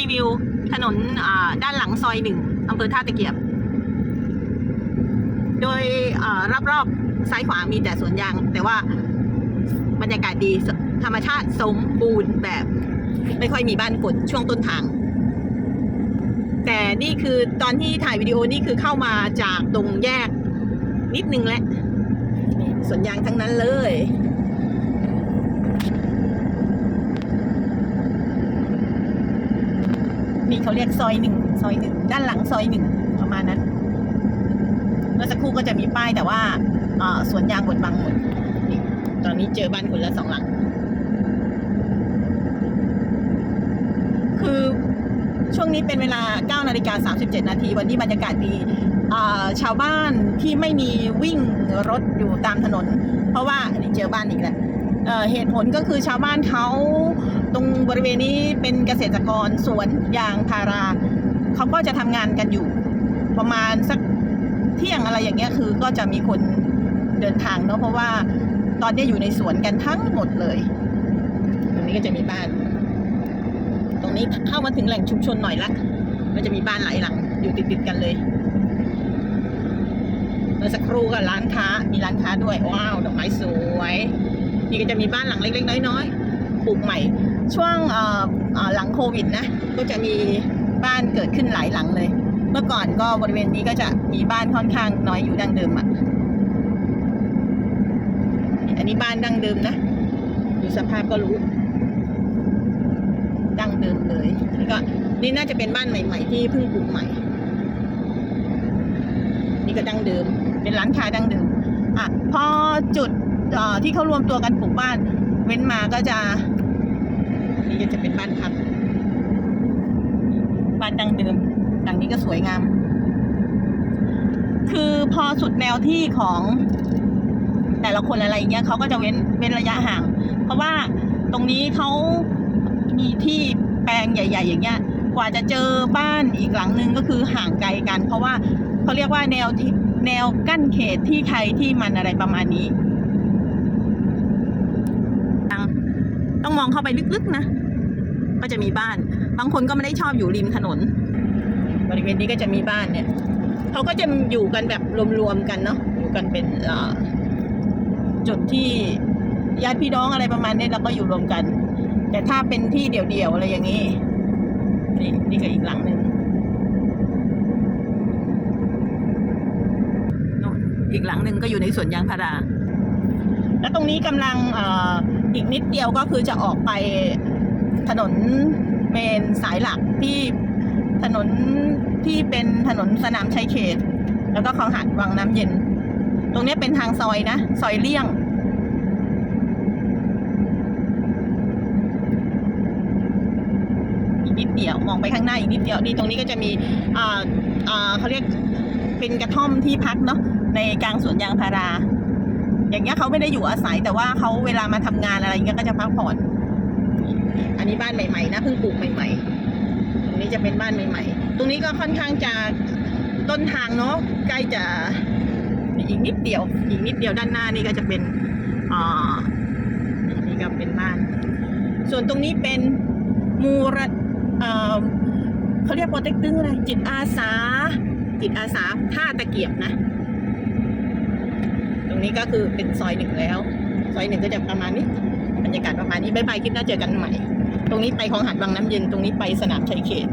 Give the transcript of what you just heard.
รีวิวถนนด้านหลังซอยหนึ่งอำเภอท่าตะเกียบ โดยรอบๆซ้ายขวามีแต่สวนยาง แต่ว่าบรรยากาศดีธรรมชาติสมบูรณ์แบบ ไม่ค่อยมีบ้านคนช่วงต้นทาง แต่นี่คือตอนที่ถ่ายวิดีโอนี่คือเข้ามาจากตรงแยกนิดนึงแล้วสวนยางทั้งนั้นเลย นี่เขาเรียกซอยหนึ่งซอยหนึ่งด้านหลังซอยหนึ่งประมาณนั้น เมื่อสักครู่ก็จะมีป้ายแต่ว่าสวนยางบดบังหมดตอนนี้เจอบ้านคนละสองหลัง คือช่วงนี้เป็นเวลา9นาฬิกา37 นาที วันนี้บรรยากาศดีชาวบ้านที่ไม่มีวิ่งรถอยู่ตามถนน เพราะว่าอันนี้เจอบ้านอีกแล้ว เเหตุผลก็คือชาวบ้านเขาตรงบริเวณนี้เป็นเกษตรกรสวนยางพาราเขาก็จะทำงานกันอยู่ ประมาณสักเที่ยงอะไรอย่างเงี้ยคือก็จะมีคนเดินทางเนาะเพราะว่าตอนนี้อยู่ในสวนกันทั้งหมดเลย ตรงนี้ก็จะมีบ้าน ตรงนี้เข้ามาถึงแหล่งชุมชนหน่อยละก็จะมีบ้านหลายหลัง อยู่ติดๆกันเลยเมื่อสักครู่ก็ร้านค้ามีร้านค้าด้วยว้าวดอกไม้สวย นี่ก็จะมีบ้านหลังเล็ก ๆ น้อยๆปลูกใหม่ ช่วงหลังโควิดนะก็จะมีบ้านเกิดขึ้นหลายหลังเลย เมื่อก่อนก็บริเวณนี้ก็จะมีบ้านค่อนข้างน้อยอยู่ดังเดิมอะอันนี้บ้านดังเดิมนะดูสภาพก็รู้ดังเดิมเลยนี่ก็นี่น่าจะเป็นบ้านใหม่ ๆ ที่เพิ่งปลูกใหม่ นี่ก็ดังเดิม เป็นร้านค้าดังเดิมอะพอจุด ที่เขารวมตัวกันปลูกบ้าน เว้นมาก็จะ นี่ก็จะเป็นบ้านพักบ้านดังเดิมหลังนี้ก็สวยงาม คือพอสุดแนวที่ของแต่ละคนอะไรเงี้ยเขาก็จะเว้นเว้นระยะห่าง เพราะว่าตรงนี้เขามีที่แปลงใหญ่ ๆ อย่างเงี้ย กว่าจะเจอบ้านอีกหลังนึงก็คือห่างไกลกัน เพราะว่าเขาเรียกว่าแนวที่แนวกั้นเขตที่ใครที่มันอะไรประมาณนี้ ต้อง มองเข้าไปลึกๆนะ ก็จะมีบ้าน บางคนก็ไม่ได้ชอบอยู่ริมถนน บริเวณนี้ก็จะมีบ้านเนี่ยเขาก็จะอยู่กันแบบรวมๆกันเนาะอยู่กันเป็นจุดที่ญาติพี่น้องอะไรประมาณนี้เราก็อยู่รวมกัน แต่ถ้าเป็นที่เดี่ยวๆอะไรอย่างนี้นี่นี่ก็อีกหลังหนึ่งอีกหลังหนึ่งก็อยู่ในสวนยางพารา แล้วตรงนี้กำลังเอีกนิดเดียวก็คือจะออกไปถนนเมนสายหลักที่ถนนที่เป็นถนนสนามชัยเขต แล้วก็คลองหาดวังน้ำเย็น ตรงนี้เป็นทางซอยนะ ซอยเลี่ยง อีกนิดเดียวมองไปข้างหน้าอีกนิดเดียวนี่ตรงนี้ก็จะมีอ่าอ่าเขาเรียกเป็นกระท่อมที่พักเนาะในกลางสวนยางพารา อย่างเงี้ยเขาไม่ได้อยู่อาศัย แต่ว่าเขาเวลามาทำงานอะไรเงี้ยก็จะพักผ่อน อันนี้บ้านใหม่ๆนะเพิ่งปลูกใหม่ ๆ ตรงนี้จะเป็นบ้านใหม่ ๆ ตรงนี้ก็ค่อนข้างจะต้นทางเนาะใกล้จะอีกนิดเดียว อีกนิดเดียวด้านหน้านี่ก็จะเป็นอ่านี่ก็เป็นบ้าน ส่วนตรงนี้เป็นมูระเอ่อเขาเรียกโปรเต็กตึงอะไรจิตอาสา จิตอาสาท่าตะเกียบนะ นี้ก็คือเป็นซอยหนึ่งแล้ว ซอยหนึ่งก็จะประมาณนี้ บรรยากาศประมาณนี้บายบายคลิปหน้าเจอกันใหม่ ตรงนี้ไปของหาดบางน้ำเย็น ตรงนี้ไปสนามชัยเขต